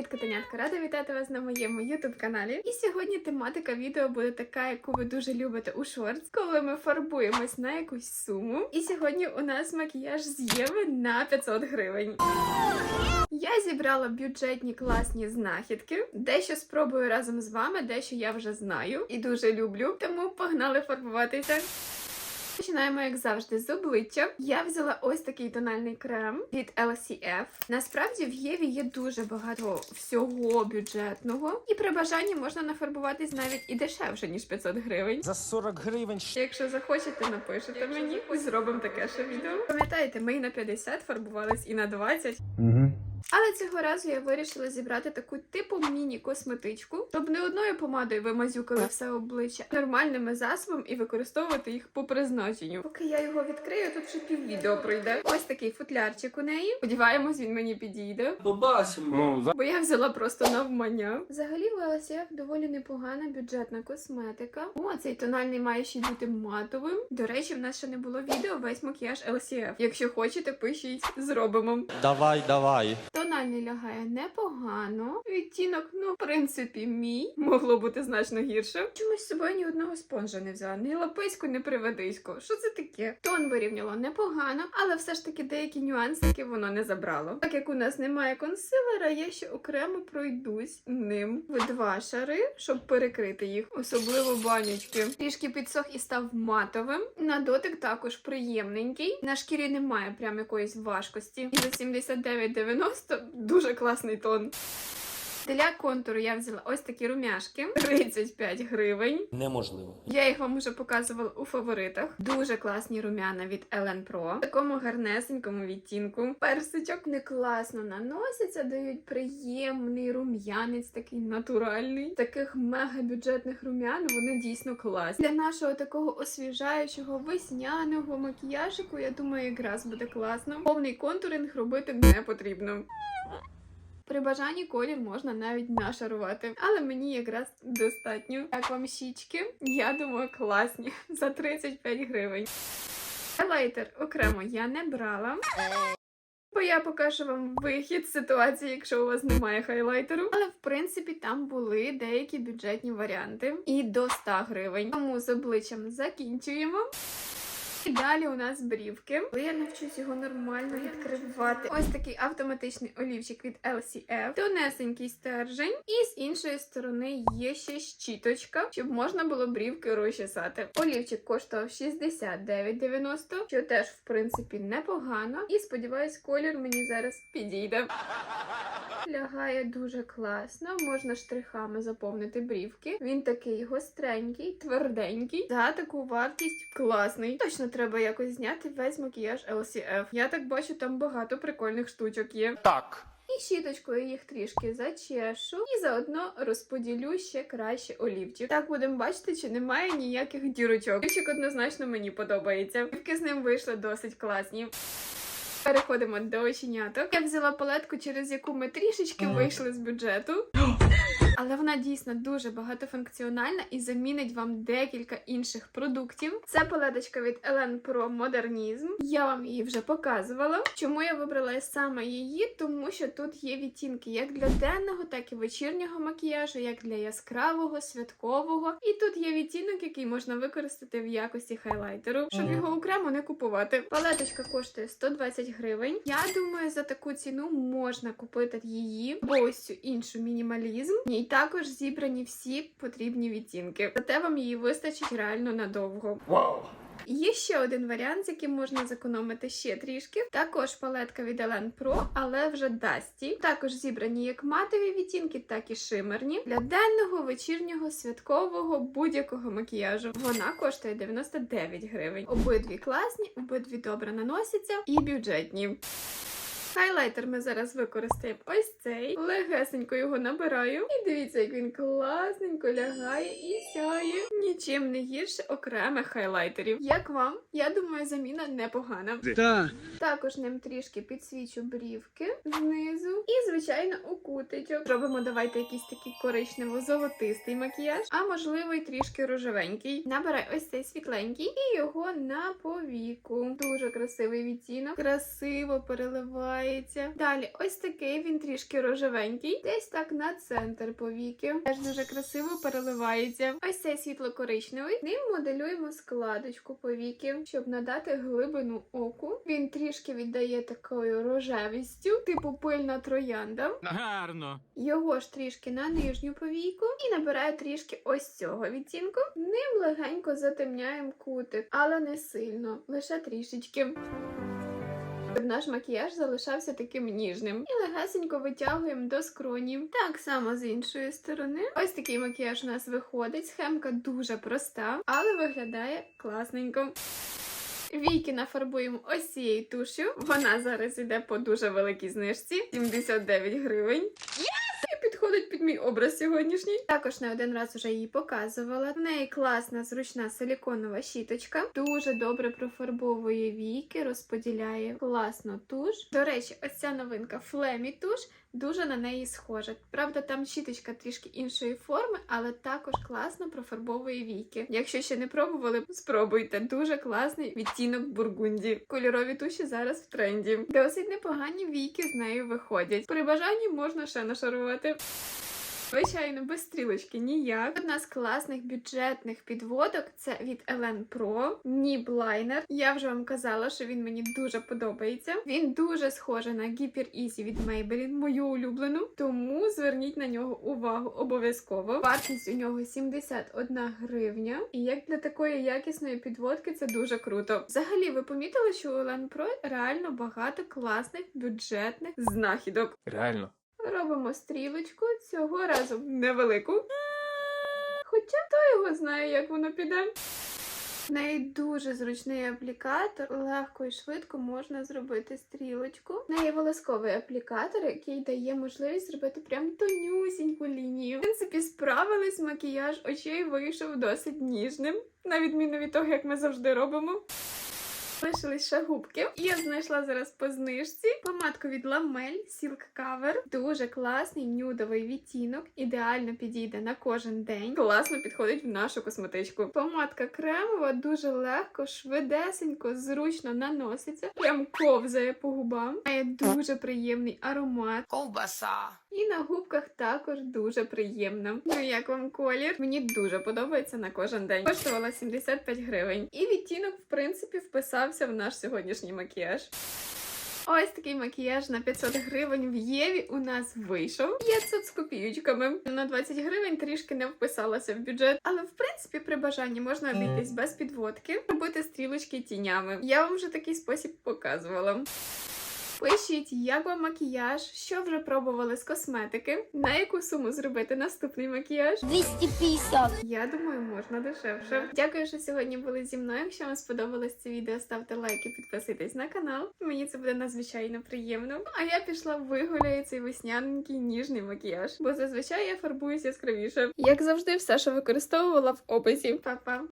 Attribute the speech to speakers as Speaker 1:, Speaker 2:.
Speaker 1: Привіт, котенятка! Рада вітати вас на моєму youtube каналі. І сьогодні тематика відео буде така, яку ви дуже любите у шортс, коли ми фарбуємось на якусь суму. І сьогодні у нас макіяж з Єви на 500 гривень. Я зібрала бюджетні класні знахідки. Дещо спробую разом з вами, дещо я вже знаю і дуже люблю. Тому погнали фарбуватися. Починаємо, як завжди, з обличчя. Я взяла ось такий тональний крем від LCF. Насправді в Єві є дуже багато всього бюджетного, і при бажанні можна нафарбуватись навіть і дешевше, ніж 500 гривень.
Speaker 2: За 40 гривень
Speaker 1: Якщо захочете, напишете мені, ось зробимо таке ще відео. Пам'ятаєте, ми і на 50 фарбувались, і на 20. Але цього разу я вирішила зібрати таку типу міні-косметичку, щоб не одною помадою вимазюкали все обличчя, нормальними засобом і використовувати їх по призначенню. Поки я його відкрию, тут ще піввідео пройде. Ось такий футлярчик у неї. Сподіваємось, він мені підійде.
Speaker 3: Побачимо.
Speaker 2: Ну.
Speaker 1: Бо я взяла просто навмання. Взагалі, в LSF доволі непогана бюджетна косметика. О, цей тональний має ще бути матовим. До речі, в нас ще не було відео весь макіяж LCF. Якщо хочете, пишіть, зробимо.
Speaker 2: Давай, давай.
Speaker 1: Тональний лягає непогано. Відтінок, ну, в принципі, мій. Могло бути значно гірше. Чомусь з собою ні одного спонжа не взяла. Ні лапиську, ні приведиську. Що це таке? Тон вирівняло непогано, але все ж таки деякі нюансики воно не забрало. Так як у нас немає консилера, я ще окремо пройдусь ним в два шари, щоб перекрити їх, особливо банячки. Трішки підсох і став матовим. На дотик також приємненький. На шкірі немає прям якоїсь важкості. І за 79,90 дуже класний тон. Для контуру я взяла ось такі румяшки 35 гривень.
Speaker 3: Неможливо.
Speaker 1: Я їх вам уже показувала у фаворитах. Дуже класні румяна від Ellen Pro. В такому гарнесенькому відтінку. Персичок не класно наносяться, дають приємний рум'янець, такий натуральний. Таких мега бюджетних румян вони дійсно класні. Для нашого такого освіжаючого весняного макіяжику, я думаю, якраз буде класно. Повний контуринг робити не потрібно. При бажанні колір можна навіть нашарувати, але мені якраз достатньо. Як вам щічки? Я думаю, класні за 35 гривень. Хайлайтер окремо я не брала. Бо я покажу вам вихід ситуації, якщо у вас немає хайлайтеру. Але в принципі там були деякі бюджетні варіанти і до 100 гривень. Тому з обличчям закінчуємо. І далі у нас брівки. Коли я навчусь його нормально відкривати. Ось такий автоматичний олівчик від LCF, тонесенький стержень, і з іншої сторони є ще щіточка, щоб можна було брівки розчесати. Олівчик коштував 69,90, що теж в принципі непогано. І сподіваюсь, колір мені зараз підійде. Лягає дуже класно, можна штрихами заповнити брівки. Він такий гостренький, тверденький. За таку вартість класний. Точно треба якось зняти весь макіяж LCF. Я так бачу, там багато прикольних штучок є.
Speaker 2: Так.
Speaker 1: І щіточкою їх трішки зачешу і заодно розподілю ще краще олівчик. Так будемо бачити, чи немає ніяких дірочок. Олівчик однозначно мені подобається. Брівки з ним вийшли досить класні. Переходимо до оченяток. Я взяла палетку, через яку ми трішечки вийшли з бюджету. Але вона дійсно дуже багатофункціональна і замінить вам декілька інших продуктів. Це палеточка від Elen Pro Modernism. Я вам її вже показувала. Чому я вибрала саме її? Тому що тут є відтінки як для денного, так і вечірнього макіяжу, як для яскравого, святкового. І тут є відтінок, який можна використати в якості хайлайтеру, щоб його окремо не купувати. Палеточка коштує 120 гривень. Я думаю, за таку ціну можна купити її, бо ось цю іншу мінімалізм. Також зібрані всі потрібні відтінки. Зате вам її вистачить реально надовго.
Speaker 2: Вау.
Speaker 1: Є ще один варіант, з яким можна зекономити ще трішки. Також палетка від Elen Pro, але вже Dusty. Також зібрані як матові відтінки, так і шимерні. Для денного, вечірнього, святкового, будь-якого макіяжу. Вона коштує 99 гривень. Обидві класні, обидві добре наносяться і бюджетні. Хайлайтер ми зараз використаємо ось цей. Легесенько його набираю. І дивіться, як він класненько лягає і сяє. Нічим не гірше окремих хайлайтерів. Як вам? Я думаю, заміна непогана.
Speaker 4: Так.
Speaker 1: Також ним трішки підсвічу брівки знизу. І, звичайно, у кутичок. Робимо давайте якийсь такий коричнево-золотистий макіяж, а можливо й трішки рожевенький. Набирай ось цей світленький і його на повіку. Дуже красивий відтінок. Красиво переливає переливається. Далі, ось такий він трішки рожевенький, десь так на центр повіків. Теж дуже красиво переливається. Ось цей світло-коричневий. Ним моделюємо складочку повіків, щоб надати глибину оку. Він трішки віддає такою рожевістю, типу пильна троянда.
Speaker 3: Гарно.
Speaker 1: Його ж трішки на нижню повійку і набираю трішки ось цього відтінку. Ним легенько затемняємо кутик, але не сильно, лише трішечки. Щоб наш макіяж залишався таким ніжним. І легесенько витягуємо до скронів. Так само з іншої сторони. Ось такий макіяж у нас виходить. Схемка дуже проста, але виглядає класненько. Війки нафарбуємо ось цією тушю. Вона зараз іде по дуже великій знижці 79 гривень. І підходить під мій образ сьогоднішній. Також не один раз вже її показувала. В неї класна зручна силіконова щіточка. Дуже добре профарбовує війки, розподіляє класно туш. До речі, ось ця новинка Флемі туш. Дуже на неї схожа. Правда, там щіточка трішки іншої форми, але також класно профарбовує війки. Якщо ще не пробували, спробуйте. Дуже класний відтінок бургунді. Кольорові туші зараз в тренді. Досить непогані війки з нею виходять. При бажанні можна ще нашарувати. Звичайно, без стрілочки ніяк. Одна з класних бюджетних підводок це від Pro Nib Liner. Я вже вам казала, що він мені дуже подобається. Він дуже схожий на Hyper Easy від Maybelline, мою улюблену. Тому зверніть на нього увагу обов'язково. Вартість у нього 71 гривня. І як для такої якісної підводки це дуже круто. Взагалі, ви помітили, що у Elen Pro реально багато класних бюджетних знахідок.
Speaker 3: Реально.
Speaker 1: Робимо стрілочку цього разу невелику. Хоча хто його знає, як воно піде. В неї дуже зручний аплікатор, легко і швидко можна зробити стрілочку. В неї волосковий аплікатор, який дає можливість зробити прям тонюсіньку лінію. В принципі, справились, макіяж очей вийшов досить ніжним, на відміну від того, як ми завжди робимо. Лишились ще губки. І я знайшла зараз по знижці помадку від Ламель Silk Cover. Дуже класний нюдовий відтінок. Ідеально підійде на кожен день. Класно підходить в нашу косметичку. Помадка кремова, дуже легко, швидесенько, зручно наноситься. Прям ковзає по губам. Має дуже приємний аромат.
Speaker 4: Ковбаса.
Speaker 1: І на губках також дуже приємно. Ну як вам колір? Мені дуже подобається на кожен день. Коштувала 75 гривень. І відтінок, в принципі, вписався в наш сьогоднішній макіяж. Ось такий макіяж на 500 гривень в Єві у нас вийшов. 500 з копійочками. На 20 гривень трішки не вписалася в бюджет, але в принципі при бажанні можна обійтись без підводки, робити стрілочки тінями. Я вам вже такий спосіб показувала. Пишіть, як вам макіяж, що вже пробували з косметики, на яку суму зробити наступний макіяж.
Speaker 4: 250.
Speaker 1: Я думаю, можна дешевше. Дякую, що сьогодні були зі мною. Якщо вам сподобалось це відео, ставте лайки, підписуйтесь на канал. Мені це буде надзвичайно приємно. А я пішла вигуляю цей весняненький ніжний макіяж, бо зазвичай я фарбуюсь яскравіше. Як завжди, все, що використовувала в описі. Па-па!